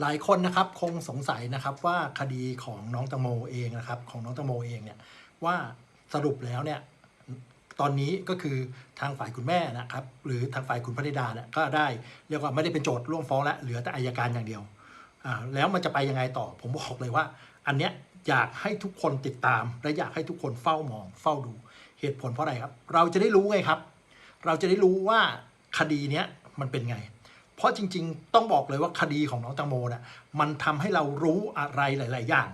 หลายคนนะครับคงสงสัยนะครับว่าคดีของน้องตังโมเองนะครับ ของน้องตังโมเองเนี่ยว่าสรุปแล้วเนี่ยตอนนี้ก็คือทางฝ่ายคุณแม่นะครับหรือทางฝ่ายคุณพนิดาเนี่ยก็ได้เรียกว่าไม่ได้เป็นโจทย์ร่วมฟ้องแล้วเหลือแต่อายการอย่างเดียวอ่าแล้วมันจะไปยังไงต่อ ผมบอกเลยว่า อันเนี้ยอยากให้ทุกคนติดตาม และอยากให้ทุกคนเฝ้ามองเฝ้าดูเหตุผลเพราะอะไรครับ เราจะได้รู้ไงครับ เราจะได้รู้ว่าคดีเนี้ยมันเป็นไง ราะจริง ๆ ต้องบอกเลยว่าคดีของน้องตังโมน่ะมันทำให้เรารู้อะไรหลาย ๆ อย่าง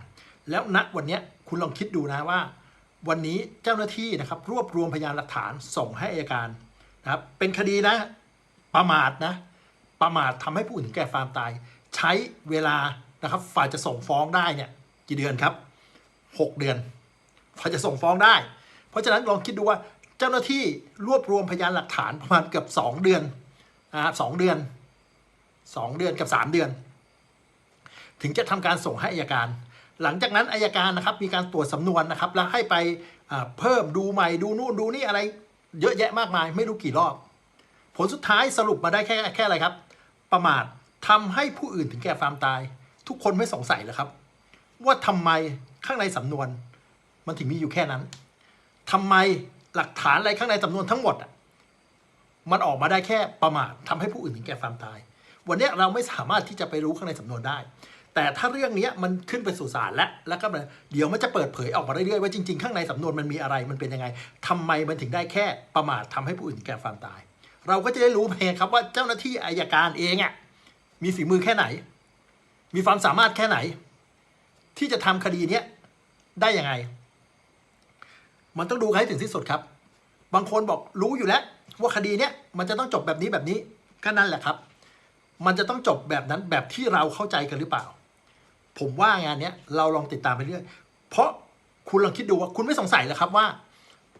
แล้วณวันนี้คุณลองคิดดูนะว่า วันนี้เจ้าหน้าที่นะครับรวบรวมพยานหลักฐานส่งให้อัยการนะครับเป็นคดีนะประมาทนะประมาททำให้ผู้อื่นถึงแก่ความตาย ใช้เวลานะครับฝ่ายจะส่งฟ้องได้เนี่ยกี่เดือนครับ 6 เดือนฝ่ายจะส่งฟ้องได้ เพราะฉะนั้นลองคิดดูว่าเจ้าหน้าที่รวบรวมพยานหลักฐานประมาณเกือบ 2 เดือนนะครับสองเดือน 2เดือนกับ3เดือน ถึงจะทำการส่งให้อายการ หลังจากนั้นอายการนะครับมีการตรวจสำนวนนะครับ แล้วให้ไปเพิ่มดูใหม่ดูนู่นดูนี่อะไร เยอะแยะมากมาย ไม่รู้กี่รอบ ผลสุดท้ายสรุปมาได้แค่แค่อะไรครับ ประมาททำให้ผู้อื่นถึงแก่ความตาย ทุกคนไม่สงสัยเหรอครับ ว่าทำไมข้างในสำนวน มันถึงมีอยู่แค่นั้นทำไมหลักฐานอะไรข้างในสำนวนทั้งหมดมันออกมาได้แค่ประมาททำให้ผู้อื่นถึงแก่ความตาย วันนี้เราไม่สามารถที่จะไปรู้ข้างในสำนวนได้ แต่ถ้าเรื่องนี้มันขึ้นไปสู่ศาลแล้วแล้วก็เดี๋ยวมันจะเปิดเผยออกมาเรื่อยๆว่าจริงๆ ข้างในสำนวนมันมีอะไรมันเป็นยังไงทำไมมันถึงได้แค่ประมาททำให้ผู้อื่นแก่ความตาย เราก็จะได้รู้เองครับว่าเจ้าหน้าที่อายการเองอะมีฝีมือแค่ไหน มีความสามารถแค่ไหน ที่จะทำคดีเนี้ยได้ยังไง มันต้องดูให้ถึงที่สุดครับ บางคนบอกรู้อยู่แล้ว ว่าคดีเนี้ยมันจะต้องจบแบบนี้แบบนี้ก็นั่นแหละครับ มันจะต้องจบแบบนั้นแบบที่เราเข้าใจกันหรือเปล่า ผมว่างานเนี้ยเราลองติดตามไปเรื่อยเพราะคุณลองคิดดูว่าคุณไม่สงสัยเหรอครับว่า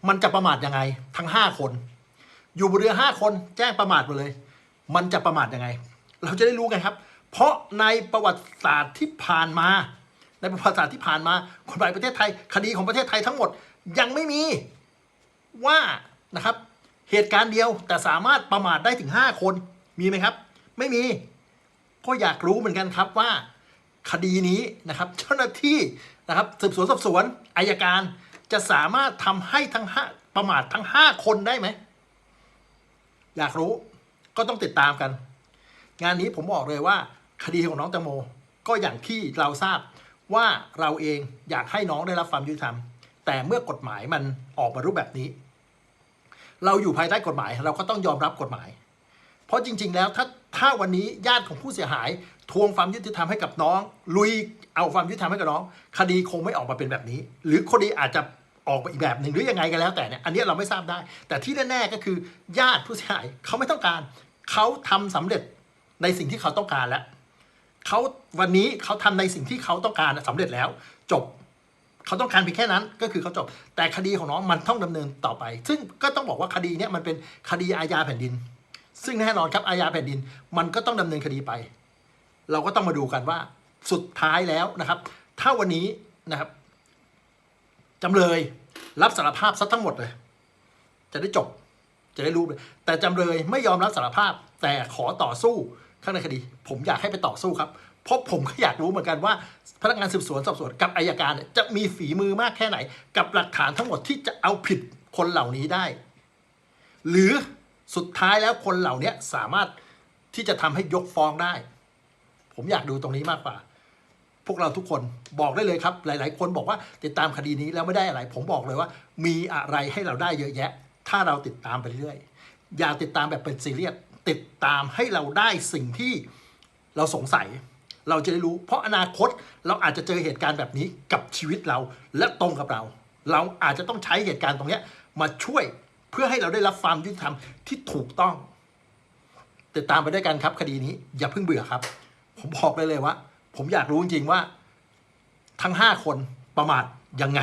มันจะประมาทยังไงทั้งห้าคน อยู่บนเรือห้าคนแจ้งประมาทมดเลย มันจะประมาทยังไง เราจะได้รู้ไงครับ เพราะในประวัติศาสตร์ที่ผ่านมา ในประวัติศาสตร์ที่ผ่านมากฎหมายประเทศไทย คดีของประเทศไทยทั้งหมดยังไม่มีว่านะครับ เหตุการณ์เดียวแต่สามารถประมาทได้ถึง 5 คนมีไหมครับ ไม่มีก็อยากรู้เหมือนกันครับว่าคดีนี้นะครับ เจ้าหน้าที่นะครับสืบสวนสอบสวนอายการจะสามารถทำให้ทั้งห้าประมาททั้ง5คนได้ไหม อยากรู้ก็ต้องติดตามกัน งานนี้ผมบอกเลยว่า คดีของน้องแตงโม ก็อย่างที่เราทราบว่าเราเองอยากให้น้องได้รับความยุติธรรม แต่เมื่อกฎหมายมันออกมารูปแบบนี้ เราอยู่ภายใต้กฎหมาย เราก็ต้องยอมรับกฎหมาย เพราะจริง ๆ แล้วถ้า ถ้าวันนี้ญาติของผู้เสียหาย ทวงความยุติธรรมให้กับน้อง ลุยเอาความยุติธรรมให้กับน้อง คดีคงไม่ออกมาเป็นแบบนี้ หรือคดีอาจจะออกมาอีกแบบหนึ่งหรือยังไงกันแล้วแต่เนี่ยอันนี้เราไม่ทราบได้ แต่ที่แน่ๆก็คือ ญาติผู้เสียหายเขาไม่ต้องการเขาทำสำเร็จในสิ่งที่เขาต้องการแล้วเขาวันนี้เขาทำในสิ่งที่เขาต้องการสำเร็จแล้ว จบเขาต้องการเพียงแค่นั้นก็คือเขาจบ แต่คดีของน้องมันต้องดำเนินต่อไป ซึ่งก็ต้องบอกว่าคดีเนี้ยมันเป็นคดีอาญาแผ่นดิน ซึ่งแน่นอนครับอาญาแผ่นดินมันก็ต้องดำเนินคดีไป เราก็ต้องมาดูกันว่าสุดท้ายแล้วนะครับ ถ้าวันนี้นะครับจำเลยรับสารภาพซะทั้งหมดเลย จะได้จบจะได้รู้เลย แต่จำเลยไม่ยอมรับสารภาพ แต่ขอต่อสู้ข้างในคดี ผมอยากให้ไปต่อสู้ครับเพราะผมก็อยากรู้เหมือนกันว่า พนักงานสืบสวนสอบสวนกับอายการจะมีฝีมือมากแค่ไหน กับหลักฐานทั้งหมดที่จะเอาผิดคนเหล่านี้ได้ หรือ สุดท้ายแล้วคนเหล่านี้สามารถที่จะทำให้ยกฟ้องได้ ผมอยากดูตรงนี้มากกว่า พวกเราทุกคนบอกได้เลยครับ หลาย ๆ คนบอกว่าติดตามคดีนี้แล้วไม่ได้อะไร ผมบอกเลยว่า มีอะไรให้เราได้เยอะแยะ ถ้าเราติดตามไปเรื่อยๆอย่าติดตามแบบเป็นซีเรียสติดตามให้เราได้สิ่งที่เราสงสัย เราจะได้รู้ เพราะอนาคตเราอาจจะเจอเหตุการณ์แบบนี้กับชีวิตเราและตรงกับเรา เราอาจจะต้องใช้เหตุการณ์ตรงนี้มาช่วย เพื่อให้เราได้รับความยุติธรรมที่ถูกต้อง ติดตามไปด้วยกันครับ คดีนี้ อย่าเพิ่งเบื่อครับ ผมบอกเลยเลยว่า ผมอยากรู้จริงๆว่า ทั้งห้าคนประมาทยังไง